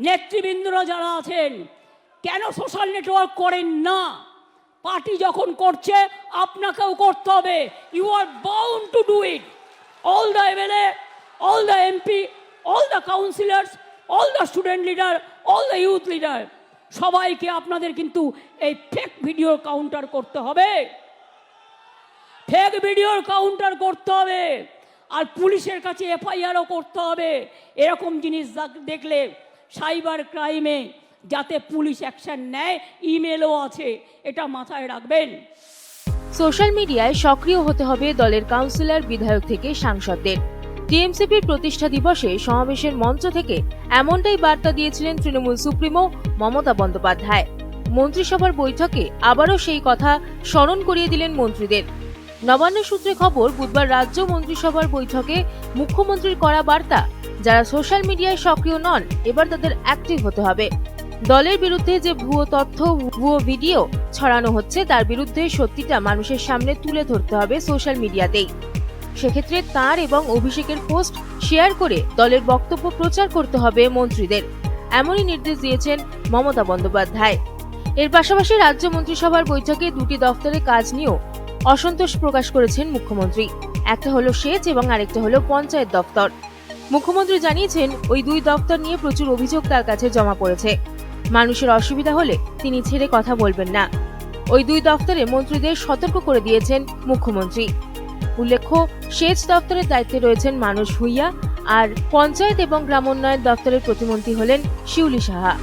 নেতৃবৃন্দরা যারা আছেন, কেন সোশ্যাল নেটওয়ার্ক করেন না? পার্টি যখন করছে, আপনাকেও করতে হবে। You are bound to do it all the MLA all the MP all the councillors all the student leader all the youth leader সবাইকে আপনাদের কিন্তু এই ফেক ভিডিও কাউন্টার করতে হবে। ফেক ভিডিওর কাউন্টার করতে হবে। আর পুলিশের কাছে এফআইআরও করতে হবে। এরকম জিনিস দেখ- দেখলে সাইবার ক্রাইমে যাতে পুলিশ অ্যাকশন নেয়, ইমেলও আছে, এটা মাথায় রাখবেন। সোশ্যাল মিডিয়ায় সক্রিয় হতে হবে দলের কাউন্সিলর, বিধায়ক থেকে সাংসদদের। টিএমসিপির প্রতিষ্ঠা দিবসে সমাবেশের মঞ্চ থেকে এমনটাই বার্তা দিয়েছিলেন তৃণমূল সুপ্রিমো মমতা বন্দ্যোপাধ্যায়। মন্ত্রিসভার বৈঠকে আবারও সেই কথা স্মরণ করিয়ে দিলেন মন্ত্রীদের। নবান্ন সূত্রে খবর, বুধবার রাজ্য মন্ত্রিসভার বৈঠকে মুখ্যমন্ত্রীর করা বার্তা যারা সোশ্যাল মিডিয়ায় সক্রিয় নন, এবার তাদের অ্যাক্টিভ হতে হবে। দলের বিরুদ্ধে যে ভুয়ো তথ্য, ভুয়ো ভিডিও ছড়ানো হচ্ছে, তার বিরুদ্ধে সত্যিটা মানুষের সামনে তুলে ধরতে হবে সোশ্যাল মিডিয়াতেই। সেক্ষেত্রে তার এবং অভিষেকের পোস্ট শেয়ার করে দলের বক্তব্য প্রচার করতে হবে মন্ত্রীদের। এমনই নির্দেশ দিয়েছেন মমতা বন্দ্যোপাধ্যায়। এর পাশাপাশি রাজ্য মন্ত্রিসভার বৈঠকে দুটি দফতরে কাজ নিয়েও অসন্তোষ প্রকাশ করেছেন মুখ্যমন্ত্রী। একটা হলো সেচ এবং আরেকটা হলো পঞ্চায়েত দপ্তর মুখ্যমন্ত্রী জানিয়েছেন, ওই দুই দপ্তর নিয়ে প্রচুর অভিযোগ তার কাছে জমা পড়েছে। মানুষের অসুবিধা হলে তিনি ছেড়ে কথা বলবেন না। ওই দুই দপ্তরে মন্ত্রীদের সতর্ক করে দিয়েছেন মুখ্যমন্ত্রী। উল্লেখ্য, সেচ দপ্তরের দায়িত্বে রয়েছেন মানুষ ভুইয়া আর পঞ্চায়েত এবং গ্রামোন্নয়ন দপ্তরের প্রতিমন্ত্রী হলেন শিউলি সাহা।